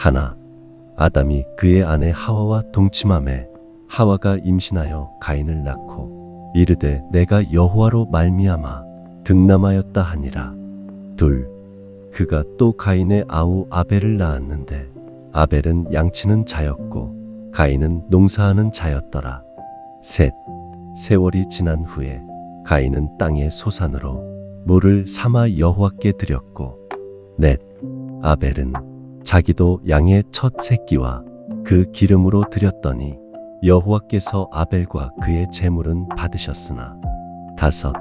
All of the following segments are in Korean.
하나 아담이 그의 아내 하와와 동침함에 하와가 임신하여 가인을 낳고 이르되 내가 여호와로 말미암아 등남하였다 하니라. 둘 그가 또 가인의 아우 아벨을 낳았는데 아벨은 양치는 자였고 가인은 농사하는 자였더라. 셋 세월이 지난 후에 가인은 땅의 소산으로 물을 삼아 여호와께 드렸고 넷 아벨은 자기도 양의 첫 새끼와 그 기름으로 드렸더니 여호와께서 아벨과 그의 제물은 받으셨으나 다섯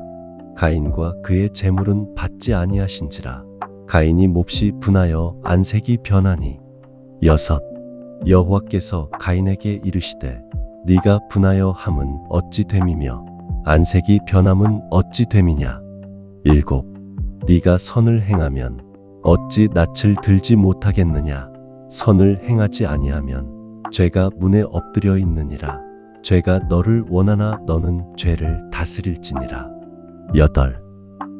가인과 그의 제물은 받지 아니하신지라 가인이 몹시 분하여 안색이 변하니 여섯 여호와께서 가인에게 이르시되 네가 분하여 함은 어찌 됨이며 안색이 변함은 어찌 됨이냐? 일곱 네가 선을 행하면 어찌 낯을 들지 못하겠느냐? 선을 행하지 아니하면 죄가 문에 엎드려 있느니라. 죄가 너를 원하나 너는 죄를 다스릴지니라. 여덟.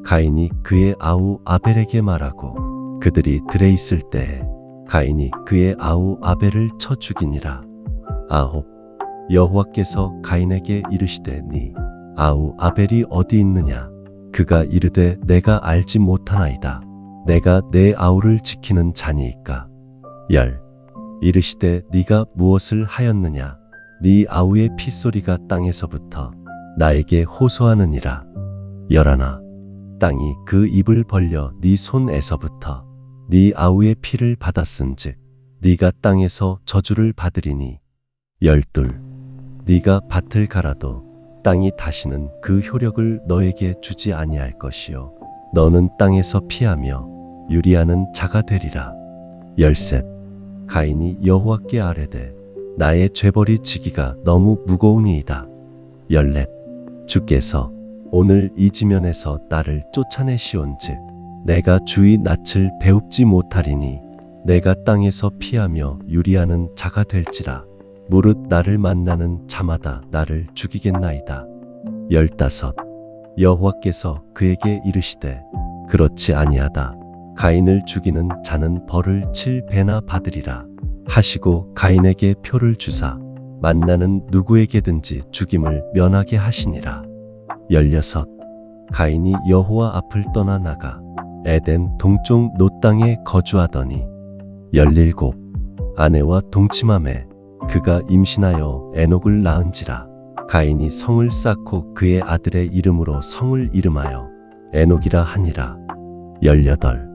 가인이 그의 아우 아벨에게 말하고 그들이 들에 있을 때에 가인이 그의 아우 아벨을 쳐 죽이니라. 아홉. 여호와께서 가인에게 이르시되 니 아우 아벨이 어디 있느냐? 그가 이르되 내가 알지 못하나이다 내가 내 아우를 지키는 자니이까? 열 이르시되 네가 무엇을 하였느냐? 네 아우의 핏소리가 땅에서부터 나에게 호소하느니라. 열하나 땅이 그 입을 벌려 네 손에서부터 네 아우의 피를 받았은즉 네가 땅에서 저주를 받으리니. 열둘 네가 밭을 갈아도 땅이 다시는 그 효력을 너에게 주지 아니할 것이요. 너는 땅에서 피하며 유리하는 자가 되리라. 열셋 가인이 여호와께 아뢰되 나의 죄벌이 지기가 너무 무거우니이다. 열넷 주께서 오늘 이 지면에서 나를 쫓아내시온즉 내가 주의 낯을 배웁지 못하리니 내가 땅에서 피하며 유리하는 자가 될지라. 무릇 나를 만나는 자마다 나를 죽이겠나이다. 열다섯 여호와께서 그에게 이르시되 그렇지 아니하다 가인을 죽이는 자는 벌을 칠 배나 받으리라 하시고 가인에게 표를 주사 만나는 누구에게든지 죽임을 면하게 하시니라. 열여섯. 가인이 여호와 앞을 떠나 나가 에덴 동쪽 노 땅에 거주하더니. 열일곱. 아내와 동침함에 그가 임신하여 에녹을 낳은지라. 가인이 성을 쌓고 그의 아들의 이름으로 성을 이름하여 에녹이라 하니라. 열여덟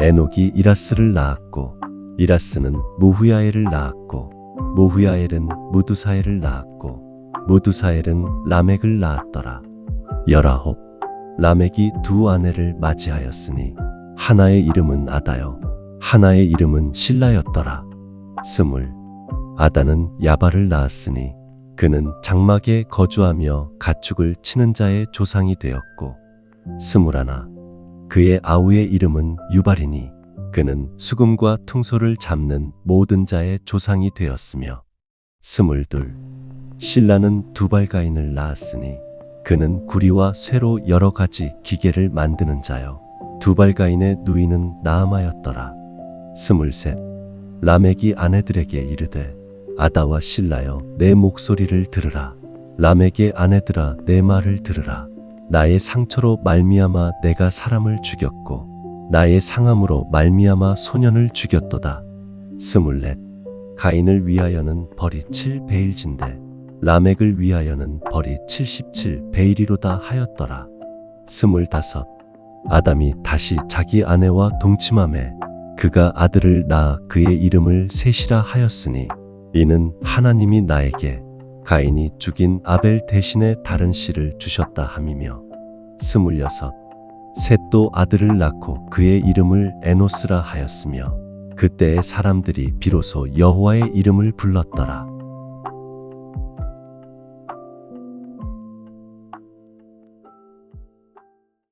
에녹이 이라스를 낳았고 이라스는 무후야엘을 낳았고 무후야엘은 무두사엘을 낳았고 무두사엘은 라멕을 낳았더라. 열아홉 라멕이 두 아내를 맞이하였으니 하나의 이름은 아다요 하나의 이름은 신라였더라. 스물 아다는 야발을 낳았으니 그는 장막에 거주하며 가축을 치는 자의 조상이 되었고 스물하나 그의 아우의 이름은 유발이니 그는 수금과 퉁소를 잡는 모든 자의 조상이 되었으며 스물둘 신라는 두발가인을 낳았으니 그는 구리와 쇠로 여러 가지 기계를 만드는 자요. 두발가인의 누이는 나아마였더라. 스물셋 라멕이 아내들에게 이르되 아다와 신라여 내 목소리를 들으라. 라멕의 아내들아 내 말을 들으라 나의 상처로 말미암아 내가 사람을 죽였고 나의 상함으로 말미암아 소년을 죽였도다. 스물넷. 가인을 위하여는 벌이 칠 베일진데 라멕을 위하여는 벌이 칠십칠 베일이로다 하였더라. 스물다섯. 아담이 다시 자기 아내와 동침함에 그가 아들을 낳아 그의 이름을 셋이라 하였으니 이는 하나님이 나에게 가인이 죽인 아벨 대신에 다른 씨를 주셨다 함이며 스물여섯 셋도 아들을 낳고 그의 이름을 에노스라 하였으며 그때의 사람들이 비로소 여호와의 이름을 불렀더라